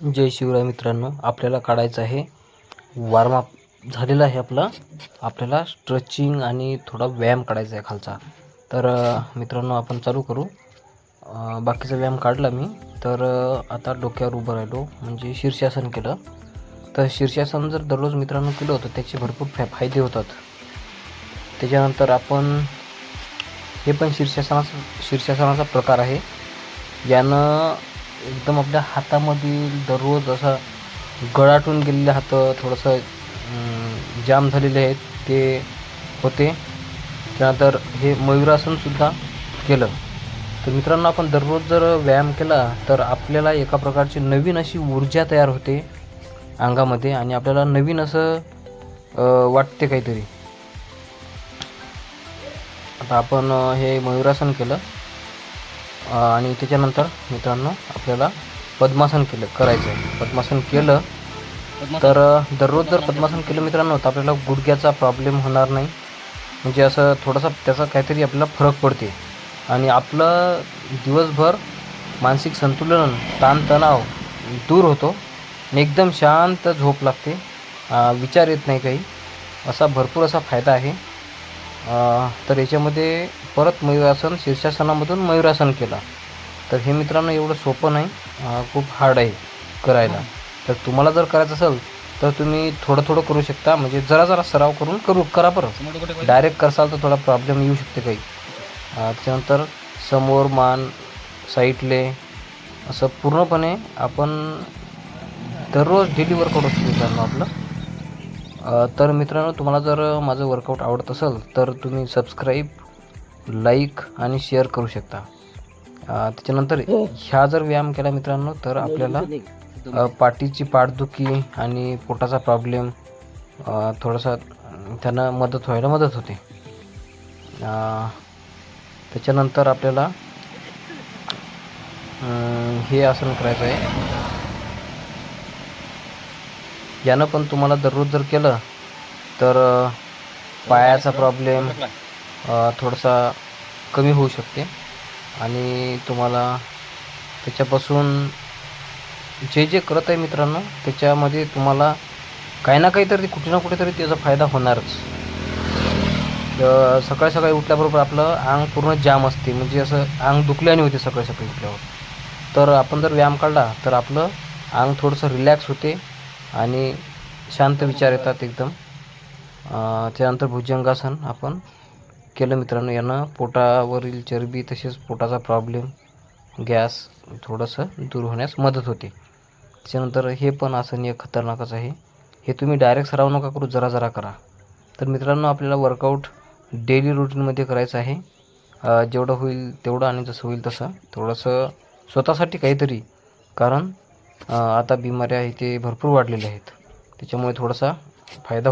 जय शिवराय मित्रांनो आपल्याला काढायचं आहे. वॉर्मअप झालेला आहे आपला. आपल्याला स्ट्रेचिंग आणि थोडा व्यायाम काढायचा आहे खालचा. तर मित्रांनो आपण चालू करू. बाकीचा व्यायाम काढला मी. तर आता डोक्यावर उभं राहिलो. म्हणजे शीर्षासन केलं. तर शीर्षासन जर दररोज मित्रांनो केलं होतं त्याचे भरपूर फा फायदे होतात. त्याच्यानंतर आपण हे पण शीर्षासनाचा शीर्षासनाचा प्रकार आहे. यानं एकदम आपल्या हातामधील दररोज असा गळाटून गेलेले हात थोडंसं जाम झालेले आहेत ते होते. त्यानंतर हे मयुरासनसुद्धा केलं. तर मित्रांनो आपण दररोज जर व्यायाम केला तर आपल्याला एका प्रकारची नवीन अशी ऊर्जा तयार होते अंगामध्ये आणि आपल्याला नवीन असं वाटते काहीतरी. आता आपण हे मयुरासन केलं. आणि त्याच्यानंतर मित्रांनो आपल्याला पद्मासन केलं करायचं. आहे पद्मासन केलं तर दररोज जर पद्मासन केलं मित्रांनो तर आपल्याला गुडघ्याचा प्रॉब्लेम होणार नाही. म्हणजे असं थोडासा त्याचा काहीतरी आपल्याला फरक पडते. आणि आपलं दिवसभर मानसिक संतुलन ताणतणाव दूर होतो. आणि एकदम शांत झोप लागते. विचार येत नाही काही. असा भरपूर असा फायदा आहे. तर याच्यामध्ये परत मयुरासन शीर्षासनामधून मयुरासन केला. तर हे मित्रांनो एवढं सोपं नाही खूप हार्ड आहे करायला. तर तुम्हाला जर करायचं असेल तर तुम्ही थोडं थोडं करू शकता. म्हणजे जरा जरा सराव करून करू करा बरं. डायरेक्ट करसाल तर थोडा प्रॉब्लेम येऊ शकते काही. त्याच्यानंतर समोर मान साईडले असं पूर्णपणे आपण दररोज डेली वर्कआउट असतो मित्रांनो आपलं. तर मित्रांनो तुम्हाला जर माझं वर्कआउट आवडत असेल तर तुम्ही सबस्क्राईब लाईक आणि शेअर करू शकता. त्याच्यानंतर ह्या जर व्यायाम केला मित्रांनो तर आपल्याला पाठीची पाठदुखी आणि पोटाचा प्रॉब्लेम थोडासा त्यांना मदत व्हायला मदत होते. त्याच्यानंतर आपल्याला हे आसन करायचं आहे. यानं पण तुम्हाला दररोज जर केलं तर पायाचा प्रॉब्लेम थोडासा कमी होऊ शकते. आणि तुम्हाला त्याच्यापासून जे जे करत आहे मित्रांनो त्याच्यामध्ये तुम्हाला काही ना काहीतरी कुठे ना कुठेतरी त्याचा फायदा होणारच. सकाळी सकाळी उठल्याबरोबर आपलं अंग पूर्ण जाम असते. म्हणजे असं अंग दुखल्याने होते सकाळी सकाळी उठल्यावर. तर आपण जर व्यायाम काढला तर आपलं अंग थोडंसं रिलॅक्स होते. आणि शांत विचार येतात एकदम. त्यानंतर भुजंगासन आपण केलं मित्रांनो. यानं पोटावरील चरबी तसेच पोटाचा प्रॉब्लेम गॅस थोडंसं दूर होण्यास मदत होते. त्याच्यानंतर हे पण आसन एक खतरनाकच आहे. हे तुम्ही डायरेक्ट सराव नका करू जरा जरा करा. तर मित्रांनो आपल्याला वर्कआउट डेली रुटीनमध्ये करायचं आहे. जेवढं होईल तेवढं आणि जसं होईल तसं. थोडंसं स्वतःसाठी काहीतरी. कारण आता बिमाऱ्या आहे ते भरपूर वाढलेल्या आहेत. त्याच्यामुळे थोडासा फायदा